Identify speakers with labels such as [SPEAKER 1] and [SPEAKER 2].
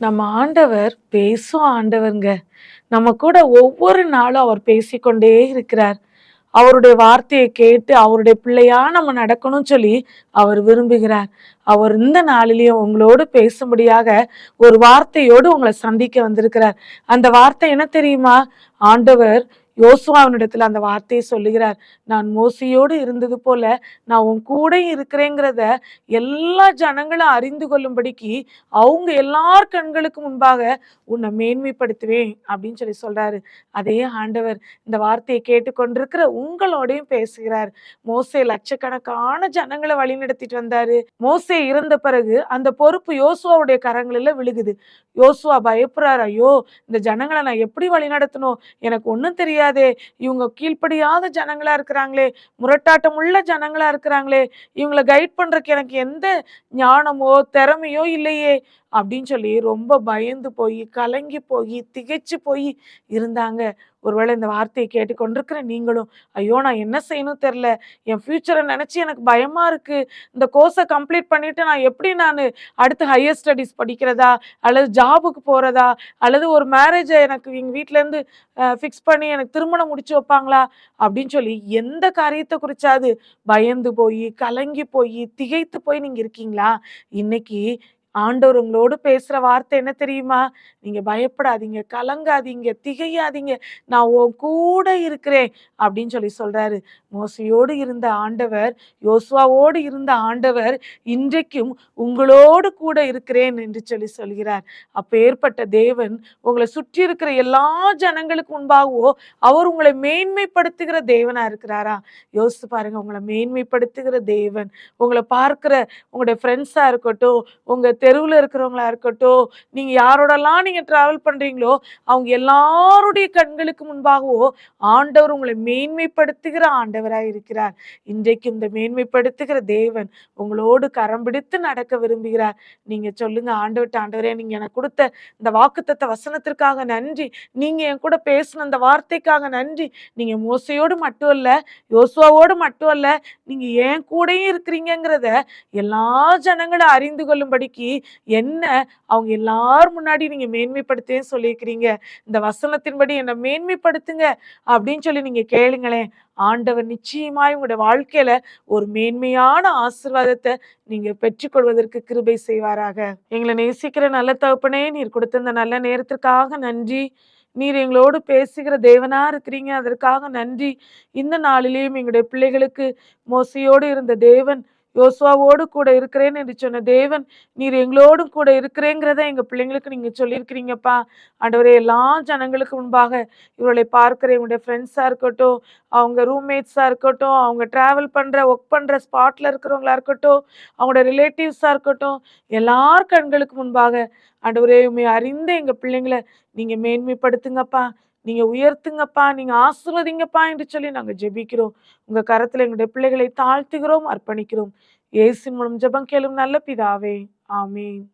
[SPEAKER 1] நம்ம ஆண்டவர் பேசும் ஆண்டவருங்க. நம்ம கூட ஒவ்வொரு நாளும் அவர் பேசிக்கொண்டே இருக்கிறார். அவருடைய வார்த்தையை கேட்டு அவருடைய பிள்ளையா நம்ம நடக்கணும்னு சொல்லி அவர் விரும்புகிறார். அவர் இந்த நாளிலேயும் உங்களோடு பேசும்படியாக ஒரு வார்த்தையோடு உங்களை சந்திக்க வந்திருக்கிறார். அந்த வார்த்தை என்ன தெரியுமா? ஆண்டவர் யோசுவாவினிடத்தில் அந்த வார்த்தையை சொல்லுகிறார் நான் மோசியோடு இருந்தது போல நான் உன் கூட இருக்கிறேங்கிறத எல்லா ஜனங்களும் அறிந்து கொள்ளும்படிக்கு அவங்க எல்லார் கண்களுக்கு முன்பாக உன்னை மேன்மைப்படுத்துவேன் அப்படின்னு சொல்லி சொல்றாரு. அதே ஆண்டவர் இந்த வார்த்தையை கேட்டுக்கொண்டிருக்கிற உங்களோடையும் பேசுகிறார். மோசே லட்சக்கணக்கான ஜனங்களை வழிநடத்திட்டு வந்தாரு. மோசே இறந்த பிறகு அந்த பொறுப்பு யோசுவாவுடைய கரங்களில் விழுகுது. யோசுவா பயப்படுறாரு ஐயோ இந்த ஜனங்களை நான் எப்படி வழிநடத்தணும் எனக்கு ஒன்றும் தெரியாது. இவங்க கீழ்ப்படியாத ஜனங்களா இருக்கிறாங்களே. முரட்டாட்டம் உள்ள ஜனங்களா இருக்கிறாங்களே. இவங்களை கைட் பண்றதுக்கு எனக்கு எந்த ஞானமோ திறமையோ இல்லையே. அப்படின்னு சொல்லி ரொம்ப பயந்து போய் கலங்கி போய் திகைச்சு போய் இருந்தாங்க. ஒருவேளை இந்த வார்த்தையை கேட்டுக்கொண்டிருக்கிற நீங்களும் ஐயோ நான் என்ன செய்யணும் தெரில என் ஃப்யூச்சரை நினச்சி எனக்கு பயமாக இருக்குது இந்த கோர்ஸை கம்ப்ளீட் பண்ணிவிட்டு நான் எப்படி நான் அடுத்து ஹையர் ஸ்டடீஸ் படிக்கிறதா? அல்லது ஜாபுக்கு போகிறதா அல்லது ஒரு மேரேஜை எனக்கு எங்கள் வீட்டிலேருந்து ஃபிக்ஸ் பண்ணி எனக்கு திருமணம் முடிச்சு வைப்பாங்களா? அப்படின்னு சொல்லி எந்த காரியத்தை குறிச்சாது பயந்து போய் கலங்கி போய் திகைத்து போய் நீங்கள் இருக்கீங்களா? இன்னைக்கு ஆண்டவர் உங்களோடு பேசுகிற வார்த்தை என்ன தெரியுமா? நீங்கள் பயப்படாதீங்க கலங்காதீங்க திகையாதீங்க. நான் உன் கூட இருக்கிறேன் அப்படின்னு சொல்லி சொல்கிறாரு மோசையோடு இருந்த ஆண்டவர் யோசுவாவோடு இருந்த ஆண்டவர் இன்றைக்கும் உங்களோடு கூட இருக்கிறேன் என்று சொல்லி சொல்கிறார். அப்போ ஏற்பட்ட தேவன் உங்களை சுற்றி இருக்கிற எல்லா ஜனங்களுக்கு முன்பாகவோ அவர் உங்களை மேன்மைப்படுத்துகிற தேவனாக இருக்கிறாரா? யோசித்து பாருங்கள் உங்களை மேன்மைப்படுத்துகிற தேவன் உங்களை பார்க்குற உங்களுடைய ஃப்ரெண்ட்ஸாக இருக்கட்டும் உங்கள் தெருவில் இருக்கிறவங்களா இருக்கட்டும் நீங்கள் யாரோடலாம் நீங்கள் ட்ராவல் பண்ணுறீங்களோ அவங்க எல்லாருடைய கண்களுக்கு முன்பாகவோ ஆண்டவர் உங்களை மேன்மைப்படுத்துகிற ஆண்டவராக இருக்கிறார். இன்றைக்கு இந்த மேன்மைப்படுத்துகிற தேவன் உங்களோடு கரம் பிடித்து நடக்க விரும்புகிறார். நீங்கள் சொல்லுங்க ஆண்டவர்கிட்ட ஆண்டவரே நீங்கள் எனக்கு கொடுத்த இந்த வாக்குத்தத்த வசனத்திற்காக நன்றி. நீங்கள் என் கூட பேசின அந்த வார்த்தைக்காக நன்றி. நீங்கள் மோசையோடு மட்டும் இல்லை யோசுவாவோடு மட்டும் அல்ல நீங்கள் ஏன் கூடயும் இருக்கிறீங்கிறத எல்லா ஜனங்களும் அறிந்து கொள்ளும்படிக்கு என்ன அவங்க எல்லாரும் முன்னாடி நீங்க மேன்மைப்படுத்தேன்னு சொல்லியிருக்கிறீங்க. இந்த வசனத்தின்படி என்னை மேன்மைப்படுத்துங்க அப்படின்னு சொல்லி நீங்கள் கேளுங்களேன். ஆண்டவர் நிச்சயமாய் உங்களுடைய வாழ்க்கையில ஒரு மேன்மையான ஆசிர்வாதத்தை நீங்க பெற்றுக்கொள்வதற்கு கிருபை செய்வாராக. எங்களை நேசிக்கிற நல்ல தகப்பனே நீர் கொடுத்த இந்த நல்ல நேரத்திற்காக நன்றி. நீர் எங்களோடு பேசுகிற தேவனா இருக்கிறீங்க. அதற்காக நன்றி. இந்த நாளிலேயும் எங்களுடைய பிள்ளைகளுக்கு மோசையோடு இருந்த தேவன் யோசுவாவோடு கூட இருக்கிறேன்னு என்று சொன்ன தேவன் நீர் எங்களோடும் கூட இருக்கிறேங்கிறத எங்கள் பிள்ளைங்களுக்கு நீங்கள் சொல்லியிருக்கிறீங்கப்பா. ஆண்டவரே எல்லா ஜனங்களுக்கு முன்பாக இவர்களை பார்க்குற இவங்களுடைய ஃப்ரெண்ட்ஸாக இருக்கட்டும் அவங்க ரூம்மேட்ஸாக இருக்கட்டும் அவங்க ட்ராவல் பண்ணுற ஒர்க் பண்ணுற ஸ்பாட்டில் இருக்கிறவங்களா இருக்கட்டும் அவங்களோட ரிலேட்டிவ்ஸாக இருக்கட்டும் எல்லார் கண்களுக்கு முன்பாக ஆண்டவரே உண்மை அறிந்த எங்கள் பிள்ளைங்களை நீங்கள் மேன்மைப்படுத்துங்கப்பா. நீங்க உயர்த்துங்கப்பா நீங்க ஆசிர்வதிங்கப்பா என்று சொல்லி நாங்க ஜெபிக்கிறோம். உங்க கரத்துல எங்களுடைய பிள்ளைகளை தாழ்த்துகிறோம் அர்ப்பணிக்கிறோம். ஏசி மூலம் ஜெபம் கேளும் நல்ல பிதாவே. ஆமீன்.